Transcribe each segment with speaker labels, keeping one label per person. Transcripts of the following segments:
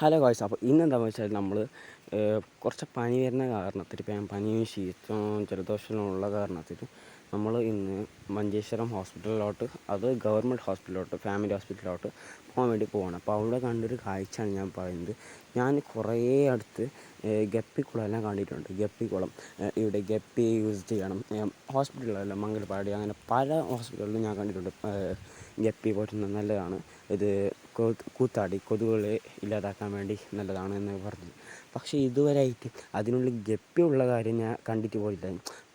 Speaker 1: Hello ഗോയ്സ് അപ്പോൾ ഇന്ന് എന്താണെന്ന് വെച്ചാൽ നമ്മൾ കുറച്ച് പനി വരുന്ന കാരണത്തിൽ പനിയും ശീതവും ജലദോഷവും ഉള്ള കാരണത്തിൽ നമ്മൾ ഇന്ന് മഞ്ചേശ്വരം ഹോസ്പിറ്റലിലോട്ട് അത് ഗവൺമെന്റ് ഹോസ്പിറ്റലിലോട്ട് ഫാമിലി ഹോസ്പിറ്റലിലോട്ട് പോകാൻ വേണ്ടി പോവാണ്. അപ്പോൾ അവിടെ കണ്ടൊരു കാഴ്ചയാണ് ഞാൻ പറയുന്നത്. ഞാൻ കുറേ അടുത്ത് ഗപ്പിക്കുളം എല്ലാം കണ്ടിട്ടുണ്ട്. ഗപ്പിക്കുളം ഇവിടെ ഗപ്പി യൂസ് ചെയ്യണം. ഹോസ്പിറ്റലുകളല്ല മംഗൽപാടി അങ്ങനെ പല ഹോസ്പിറ്റലുകളിലും ഞാൻ കണ്ടിട്ടുണ്ട്. ഗപ്പി പോറ്റുന്നത് നല്ലതാണ്. ഇത് കൂത്താടി കൊതുകുകളെ ഇല്ലാതാക്കാൻ വേണ്ടി നല്ലതാണ് എന്ന് പറഞ്ഞു. പക്ഷേ ഇതുവരെയായിട്ട് അതിനുള്ള ഗപ്പി ഉള്ള കാര്യം ഞാൻ കണ്ടിട്ട് പോയില്ല.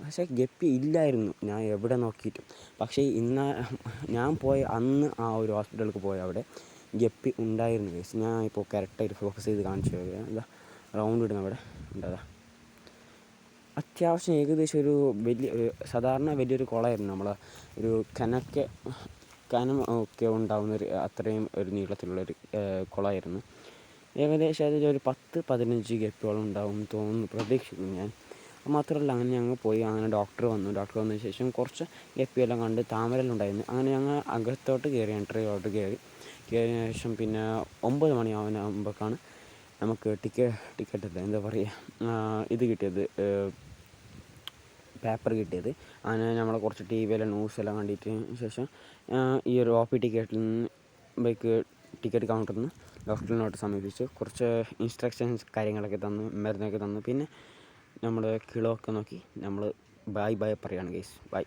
Speaker 1: പക്ഷേ ഗപ്പി ഇല്ലായിരുന്നു. ഞാൻ എവിടെ നോക്കിയിട്ടും. പക്ഷേ ഇന്ന് ഞാൻ പോയ അന്ന് ആ ഒരു ഹോസ്പിറ്റലിലേക്ക് പോയ അവിടെ ഗപ്പി ഉണ്ടായിരുന്നു. കേസ് ഞാൻ ഇപ്പോൾ കറക്റ്റായിട്ട് ഫോക്കസ് ചെയ്ത് കാണിച്ചു എന്താ റൗണ്ട് ഇടുന്ന അവിടെ ഉണ്ടാ. അത്യാവശ്യം ഏകദേശം ഒരു വലിയ സാധാരണ വലിയൊരു കുളമായിരുന്നു നമ്മൾ ഒരു കനക്കെ കനം ഒക്കെ ഉണ്ടാവുന്ന ഒരു അത്രയും ഒരു നീളത്തിലുള്ളൊരു കുളമായിരുന്നു. ഏകദേശം ഒരു പത്ത് പതിനഞ്ച് ഗപ്പിയോളം ഉണ്ടാവും തോന്നുന്നു പ്രതീക്ഷിക്കുന്നു ഞാൻ. മാത്രമല്ല അങ്ങനെ ഞങ്ങൾ പോയി അങ്ങനെ ഡോക്ടർ വന്നു. ഡോക്ടർ വന്നതിന് ശേഷം കുറച്ച് ഗപ്പിയെല്ലാം കണ്ട് താമരെല്ലാം ഉണ്ടായിരുന്നു. അങ്ങനെ ഞങ്ങൾ അകത്തോട്ട് കയറി എൻട്രിയിലോട്ട് കയറി. കയറിയ ശേഷം പിന്നെ ഒമ്പത് മണിയാവുമ്പോഴേക്കാണ് നമുക്ക് ടിക്കറ്റ് ടിക്കറ്റ് എന്താ പറയുക ഇത് കിട്ടിയത് പേപ്പർ കിട്ടിയത്. അങ്ങനെ നമ്മൾ കുറച്ച് ടി വിയിലെ ന്യൂസ് എല്ലാം കണ്ടിട്ട് ശേഷം ഈ ഒരു ഒ പി ടിക്കറ്റിൽ നിന്ന് ബൈക്ക് ടിക്കറ്റ് കൗണ്ടറിൽ നിന്ന് ഡോക്ടറിനോട്ട് സമീപിച്ചു. കുറച്ച് ഇൻസ്ട്രക്ഷൻസ് കാര്യങ്ങളൊക്കെ തന്നു മരുന്നൊക്കെ തന്നു. പിന്നെ നമ്മൾ കിളോ ഒക്കെ നോക്കി നമ്മൾ ബൈ ബൈ പറയുകയാണ് ഗൈസ് ബൈ